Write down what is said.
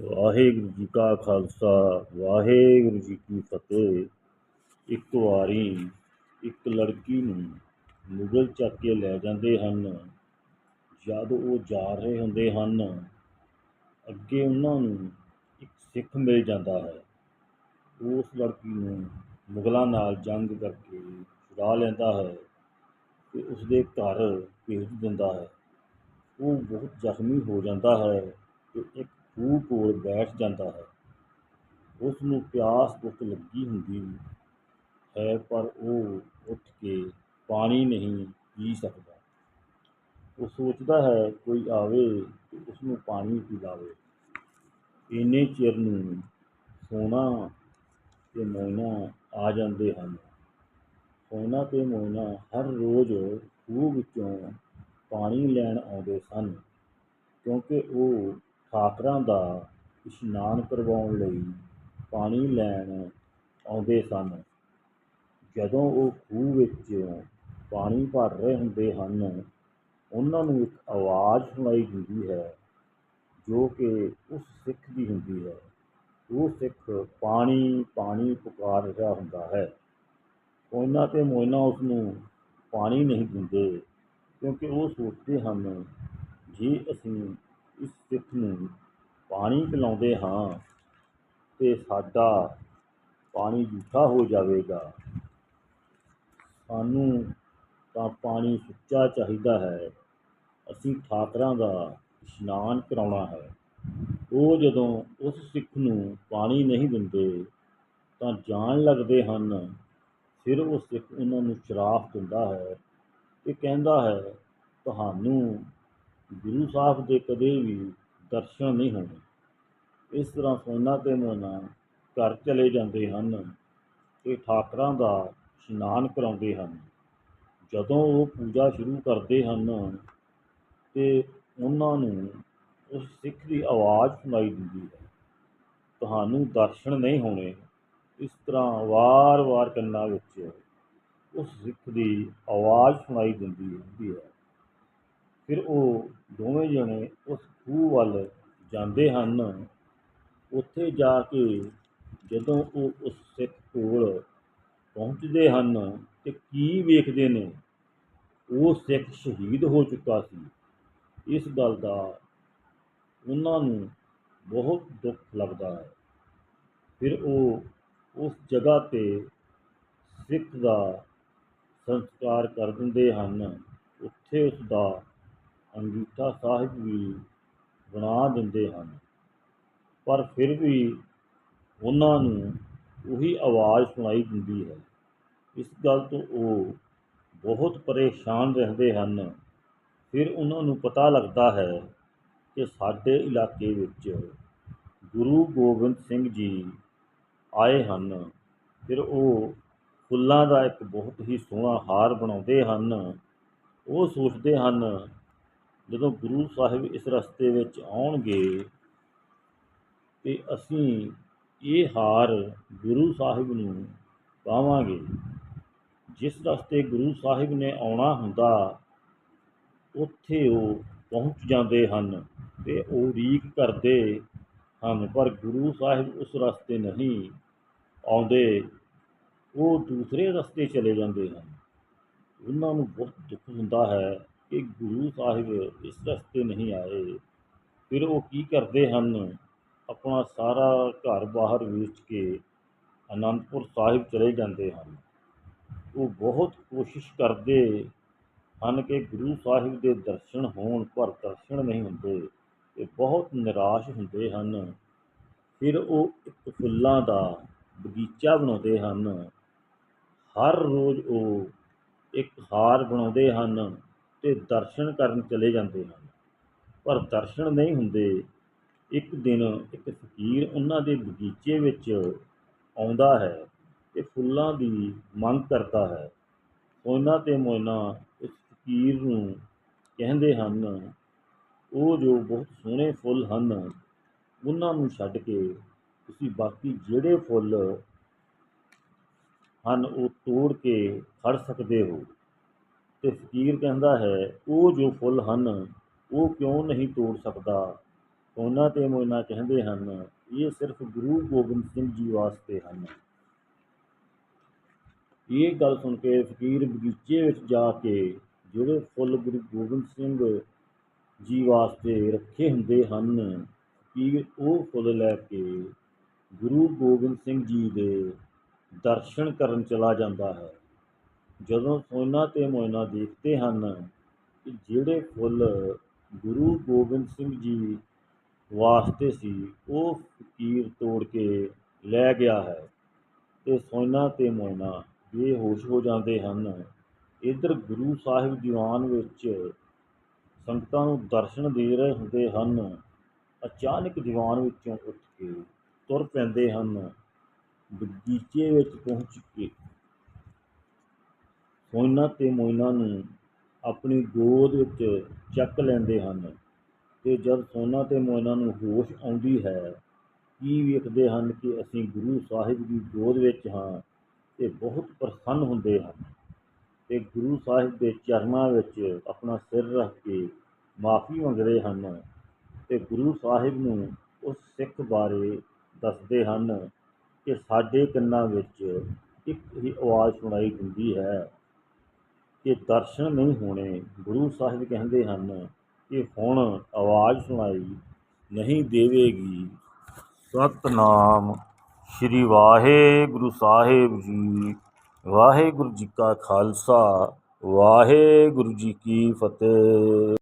ਵਾਹਿਗੁਰੂ ਜੀ ਕਾ ਖਾਲਸਾ, ਵਾਹਿਗੁਰੂ ਜੀ ਕੀ ਫਤਿਹ। ਇੱਕ ਵਾਰੀ ਇੱਕ ਲੜਕੀ ਨੂੰ ਮੁਗਲ ਚੱਕ ਕੇ ਲੈ ਜਾਂਦੇ ਹਨ। ਜਦ ਉਹ ਜਾ ਰਹੇ ਹੁੰਦੇ ਹਨ, ਅੱਗੇ ਉਹਨਾਂ ਨੂੰ ਇੱਕ ਸਿੱਖ ਮਿਲ ਜਾਂਦਾ ਹੈ। ਉਸ ਲੜਕੀ ਨੂੰ ਮੁਗਲਾਂ ਨਾਲ ਜੰਗ ਕਰਕੇ ਛੁਡਾ ਲੈਂਦਾ ਹੈ ਤੇ ਉਸਦੇ ਘਰ ਭੇਜ ਦਿੰਦਾ ਹੈ। ਉਹ ਬਹੁਤ ਜ਼ਖਮੀ ਹੋ ਜਾਂਦਾ ਹੈ ਤੇ ਇੱਕ ਖੂਹ ਕੋਲ ਬੈਠ ਜਾਂਦਾ ਹੈ। ਉਸ ਨੂੰ ਪਿਆਸ ਬਹੁਤ ਲੱਗੀ ਹੁੰਦੀ ਹੈ, ਪਰ ਉਹ ਉੱਠ ਕੇ ਪਾਣੀ ਨਹੀਂ ਪੀ ਸਕਦਾ। ਉਹ ਸੋਚਦਾ ਹੈ, ਕੋਈ ਆਵੇ ਤੇ ਉਸ ਨੂੰ ਪਾਣੀ ਪਿਲਾਵੇ। ਇੰਨੇ ਚਿਰ ਨੂੰ ਸੋਨਾ ਤੇ ਮੋਇਨਾ ਆ ਜਾਂਦੇ ਹਨ। ਸੋਨਾ ਤੇ ਮੋਇਨਾ ਹਰ ਰੋਜ਼ ਖੂਹ ਵਿੱਚੋਂ ਪਾਣੀ ਲੈਣ ਆਉਂਦੇ ਸਨ, ਕਿਉਂਕਿ ਉਹ ਠਾਕਰਾਂ ਦਾ ਇਸ਼ਨਾਨ ਕਰਵਾਉਣ ਲਈ ਪਾਣੀ ਲੈਣ ਆਉਂਦੇ ਸਨ। ਜਦੋਂ ਉਹ ਖੂਹ ਵਿੱਚ ਪਾਣੀ ਭਰ ਰਹੇ ਹੁੰਦੇ ਹਨ, ਉਹਨਾਂ ਨੂੰ ਇੱਕ ਆਵਾਜ਼ ਸੁਣਾਈ ਦਿੰਦੀ ਹੈ, ਜੋ ਕਿ ਉਸ ਸਿੱਖ ਦੀ ਹੁੰਦੀ ਹੈ। ਉਹ ਸਿੱਖ ਪਾਣੀ ਪਾਣੀ ਪੁਕਾਰ ਰਿਹਾ ਹੁੰਦਾ ਹੈ। ਉਹਨਾਂ ਤੇ ਮੋਇਨਾ ਉਸ ਨੂੰ ਪਾਣੀ ਨਹੀਂ ਦਿੰਦੇ, ਕਿਉਂਕਿ ਉਹ ਸੋਚਦੇ ਹਨ, ਜੇ ਅਸੀਂ ਇਸ ਸਿੱਖ ਨੂੰ ਪਾਣੀ ਪਿਲਾਉਂਦੇ ਹਾਂ ਤੇ ਸਾਡਾ ਪਾਣੀ ਝੂਠਾ ਹੋ ਜਾਵੇਗਾ। ਸਾਨੂੰ ਤਾਂ ਪਾਣੀ ਸੁੱਚਾ ਚਾਹੀਦਾ ਹੈ। ਅਸੀਂ ਠਾਕਰਾਂ ਦਾ ਇਸ਼ਨਾਨ ਕਰਾਉਣਾ ਹੈ। ਉਹ ਜਦੋਂ ਉਸ ਸਿੱਖ ਨੂੰ ਪਾਣੀ ਨਹੀਂ ਦਿੰਦੇ, ਤਾਂ ਜਾਣ ਲੱਗਦੇ ਹਨ। ਫਿਰ ਉਹ ਸਿੱਖ ਉਹਨਾਂ ਨੂੰ ਸ਼ਰਾਫ ਦਿੰਦਾ ਹੈ ਤੇ ਕਹਿੰਦਾ ਹੈ, ਤੁਹਾਨੂੰ ਗੁਰੂ ਸਾਹਿਬ ਦੇ ਕਦੇ ਵੀ ਦਰਸ਼ਨ ਨਹੀਂ ਹੋਣੇ। ਇਸ ਤਰ੍ਹਾਂ ਸੋਨਾ ਤੇ ਮੋਨਾ ਘਰ ਚਲੇ ਜਾਂਦੇ ਹਨ ਤੇ ਠਾਕਰਾਂ ਦਾ ਇਸ਼ਨਾਨ ਕਰਾਉਂਦੇ ਹਨ। ਜਦੋਂ ਉਹ ਪੂਜਾ ਸ਼ੁਰੂ ਕਰਦੇ ਹਨ ਤੇ ਉਹਨਾਂ ਨੂੰ ਉਸ ਸਿੱਖ ਦੀ ਆਵਾਜ਼ ਸੁਣਾਈ ਦਿੰਦੀ ਹੈ। ਤੁਹਾਨੂੰ ਦਰਸ਼ਨ ਨਹੀਂ ਹੋਣੇ। ਇਸ ਤਰ੍ਹਾਂ ਵਾਰ-ਵਾਰ ਕੰਨਾਂ ਵਿੱਚ ਉਸ ਸਿੱਖ ਦੀ ਆਵਾਜ਼ ਸੁਣਾਈ ਦਿੰਦੀ ਹੁੰਦੀ ਹੈ। ਫਿਰ ਉਹ ਦੋਵੇਂ ਜਣੇ ਉਸ ਖੂਹ ਵੱਲ ਜਾਂਦੇ ਹਨ। ਉੱਥੇ ਜਾ ਕੇ ਜਦੋਂ ਉਹ ਉਸ ਸਿੱਖ ਕੋਲ ਪਹੁੰਚਦੇ ਹਨ ਤੇ ਕੀ ਵੇਖਦੇ ਨੇ, ਉਹ ਸਿੱਖ ਸ਼ਹੀਦ ਹੋ ਚੁੱਕਾ ਸੀ। ਇਸ ਗੱਲ ਦਾ ਉਹਨਾਂ ਨੂੰ ਬਹੁਤ ਦੁੱਖ ਲੱਗਦਾ ਹੈ। ਫਿਰ ਉਹ ਉਸ ਜਗ੍ਹਾ 'ਤੇ ਸਿੱਖ ਦਾ ਸੰਸਕਾਰ ਕਰ ਦਿੰਦੇ ਹਨ। ਉੱਥੇ ਉਸ ਦਾ ਅੰਗੀਠਾ ਸਾਹਿਬ ਵੀ ਬਣਾ ਦਿੰਦੇ ਹਨ। ਪਰ ਫਿਰ ਵੀ ਉਹਨਾਂ ਨੂੰ ਉਹੀ ਆਵਾਜ਼ ਸੁਣਾਈ ਦਿੰਦੀ ਹੈ। ਇਸ ਗੱਲ ਤੋਂ ਉਹ ਬਹੁਤ ਪਰੇਸ਼ਾਨ ਰਹਿੰਦੇ ਹਨ। ਫਿਰ ਉਹਨਾਂ ਨੂੰ ਪਤਾ ਲੱਗਦਾ ਹੈ ਕਿ ਸਾਡੇ ਇਲਾਕੇ ਵਿੱਚ ਗੁਰੂ ਗੋਬਿੰਦ ਸਿੰਘ ਜੀ ਆਏ ਹਨ। ਫਿਰ ਉਹ ਫੁੱਲਾਂ ਦਾ ਇੱਕ ਬਹੁਤ ਹੀ ਸੋਹਣਾ ਹਾਰ ਬਣਾਉਂਦੇ ਹਨ। ਉਹ ਸੋਚਦੇ ਹਨ ਜਦੋਂ ਗੁਰੂ ਸਾਹਿਬ ਇਸ ਰਸਤੇ ਵਿੱਚ ਆਉਣਗੇ ਤੇ ਅਸੀਂ ਇਹ ਹਾਰ ਗੁਰੂ ਸਾਹਿਬ ਨੂੰ ਪਾਵਾਂਗੇ। ਜਿਸ ਰਸਤੇ ਗੁਰੂ ਸਾਹਿਬ ਨੇ ਆਉਣਾ ਹੁੰਦਾ, ਉੱਥੇ ਉਹ ਪਹੁੰਚ ਜਾਂਦੇ ਹਨ ਤੇ ਉਹ ਰੀਕ ਕਰਦੇ ਹਨ, ਪਰ ਗੁਰੂ ਸਾਹਿਬ ਉਸ ਰਸਤੇ ਨਹੀਂ ਆਉਂਦੇ। ਉਹ ਦੂਸਰੇ ਰਸਤੇ ਚਲੇ ਜਾਂਦੇ ਹਨ। ਉਹਨਾਂ ਨੂੰ ਬਹੁਤ ਦੁੱਖ ਹੁੰਦਾ ਹੈ ਕਿ ਗੁਰੂ ਸਾਹਿਬ ਇਸ ਰਸਤੇ ਨਹੀਂ ਆਏ। ਫਿਰ ਉਹ ਕੀ ਕਰਦੇ ਹਨ? ਆਪਣਾ ਸਾਰਾ ਘਰ ਬਾਹਰ ਵੇਚ ਕੇ ਅਨੰਦਪੁਰ ਸਾਹਿਬ ਚਲੇ ਜਾਂਦੇ ਹਨ। ਉਹ ਬਹੁਤ ਕੋਸ਼ਿਸ਼ ਕਰਦੇ ਹਨ ਕਿ ਗੁਰੂ ਸਾਹਿਬ ਦੇ ਦਰਸ਼ਨ ਹੋਣ, ਪਰ ਦਰਸ਼ਨ ਨਹੀਂ ਹੁੰਦੇ। ਇਹ ਬਹੁਤ ਨਿਰਾਸ਼ ਹੁੰਦੇ ਹਨ। ਫਿਰ ਉਹ ਇੱਕ ਫੁੱਲਾਂ ਦਾ ਬਗੀਚਾ ਬਣਾਉਂਦੇ ਹਨ। ਹਰ ਰੋਜ਼ ਉਹ ਇੱਕ ਹਾਰ ਬਣਾਉਂਦੇ ਹਨ। ਤੇ ਦਰਸ਼ਨ ਕਰਨ ਚਲੇ ਜਾਂਦੇ ਹਨ। ਪਰ ਦਰਸ਼ਨ ਨਹੀਂ ਹੁੰਦੇ। ਇੱਕ ਦਿਨ ਇੱਕ ਫਕੀਰ ਉਹਨਾਂ ਦੇ ਬਗੀਚੇ ਵਿੱਚ ਆਉਂਦਾ ਹੈ ਤੇ ਫੁੱਲਾਂ ਦੀ ਮੰਗ ਕਰਦਾ ਹੈ। ਉਹਨਾਂ ਤੇ ਮੋਇਨਾ ਉਸ ਫਕੀਰ ਨੂੰ ਕਹਿੰਦੇ ਹਨ, ਉਹ ਜੋ ਬਹੁਤ ਸੋਹਣੇ ਫੁੱਲ ਹਨ, ਉਹਨਾਂ ਨੂੰ ਛੱਡ ਕੇ ਤੁਸੀਂ ਬਾਕੀ ਜਿਹੜੇ ਫੁੱਲ ਹਨ, ਉਹ ਤੋੜ ਕੇ ਖੜ ਸਕਦੇ ਹੋ। ਤੇ ਫਕੀਰ ਕਹਿੰਦਾ ਹੈ, ਉਹ ਜੋ ਫੁੱਲ ਹਨ, ਉਹ ਕਿਉਂ ਨਹੀਂ ਤੋੜ ਸਕਦਾ? ਉਹਨਾਂ ਤੇ ਮੋਇਨਾ ਕਹਿੰਦੇ ਹਨ, ਇਹ ਸਿਰਫ ਗੁਰੂ ਗੋਬਿੰਦ ਸਿੰਘ ਜੀ ਵਾਸਤੇ ਹਨ। ਇਹ ਗੱਲ ਸੁਣ ਕੇ ਫਕੀਰ ਬਗੀਚੇ ਵਿੱਚ ਜਾ ਕੇ ਜਿਹੜੇ ਫੁੱਲ ਗੁਰੂ ਗੋਬਿੰਦ ਸਿੰਘ ਜੀ ਵਾਸਤੇ ਰੱਖੇ ਹੁੰਦੇ ਹਨ, ਫਕੀਰ ਉਹ ਫੁੱਲ ਲੈ ਕੇ ਗੁਰੂ ਗੋਬਿੰਦ ਸਿੰਘ ਜੀ ਦੇ ਦਰਸ਼ਨ ਕਰਨ ਚਲਾ ਜਾਂਦਾ ਹੈ। ਜਦੋਂ ਸੋਨਾ ਤੇ ਮੋਇਨਾ ਦੇਖਦੇ ਹਨ ਕਿ ਜਿਹੜੇ ਫੁੱਲ ਗੁਰੂ ਗੋਬਿੰਦ ਸਿੰਘ ਜੀ ਵਾਸਤੇ ਸੀ, ਉਹ ਫਕੀਰ ਤੋੜ ਕੇ ਲੈ ਗਿਆ ਹੈ ਤੇ ਸੋਨਾ ਤੇ ਮੋਇਨਾ ਬੇਹੋਸ਼ ਹੋ ਜਾਂਦੇ ਹਨ। ਇੱਧਰ ਗੁਰੂ ਸਾਹਿਬ ਦੀਵਾਨ ਵਿੱਚ ਸੰਗਤਾਂ ਨੂੰ ਦਰਸ਼ਨ ਦੇ ਰਹੇ ਹੁੰਦੇ ਹਨ। ਅਚਾਨਕ ਦੀਵਾਨ ਵਿੱਚੋਂ ਉੱਠ ਕੇ ਤੁਰ ਪੈਂਦੇ ਹਨ। ਬਗੀਚੇ ਵਿੱਚ ਪਹੁੰਚ ਕੇ ਸੋਨਾ ਤੇ ਮੋਇਨਾ ਨੂੰ ਆਪਣੀ ਗੋਦ ਵਿੱਚ ਚੱਕ ਲੈਂਦੇ ਹਨ ਤੇ ਜਦ ਸੋਨਾ ਤੇ ਮੋਇਨਾ ਨੂੰ ਹੋਸ਼ ਆਉਂਦੀ ਹੈ, ਕੀ ਵੇਖਦੇ ਹਨ ਕਿ ਅਸੀਂ ਗੁਰੂ ਸਾਹਿਬ ਦੀ ਗੋਦ ਵਿੱਚ ਹਾਂ ਤੇ ਬਹੁਤ ਪ੍ਰਸੰਨ ਹੁੰਦੇ ਹਨ ਤੇ ਗੁਰੂ ਸਾਹਿਬ ਦੇ ਚਰਨਾਂ ਵਿੱਚ ਆਪਣਾ ਸਿਰ ਰੱਖ ਕੇ ਮਾਫੀ ਮੰਗਦੇ ਹਨ ਤੇ ਗੁਰੂ ਸਾਹਿਬ ਨੂੰ ਉਸ ਸਿੱਖ ਬਾਰੇ ਦੱਸਦੇ ਹਨ ਕਿ ਸਾਡੇ ਕੰਨਾਂ ਵਿੱਚ ਇੱਕ ਹੀ ਆਵਾਜ਼ ਸੁਣਾਈ ਦਿੰਦੀ ਹੈ। ਕਿ ਦਰਸ਼ਨ ਨਹੀਂ ਹੋਣੇ, ਗੁਰੂ ਸਾਹਿਬ ਕਹਿੰਦੇ ਹਨ ਕਿ ਹੁਣ ਆਵਾਜ਼ ਸੁਣਾਈ ਨਹੀਂ ਦੇਵੇਗੀ। ਸਤਨਾਮ ਸ੍ਰੀ ਵਾਹਿਗੁਰੂ ਸਾਹਿਬ ਜੀ, ਵਾਹਿਗੁਰੂ ਜੀ ਕਾ ਖਾਲਸਾ, ਵਾਹਿਗੁਰੂ ਜੀ ਕੀ ਫਤਿਹ।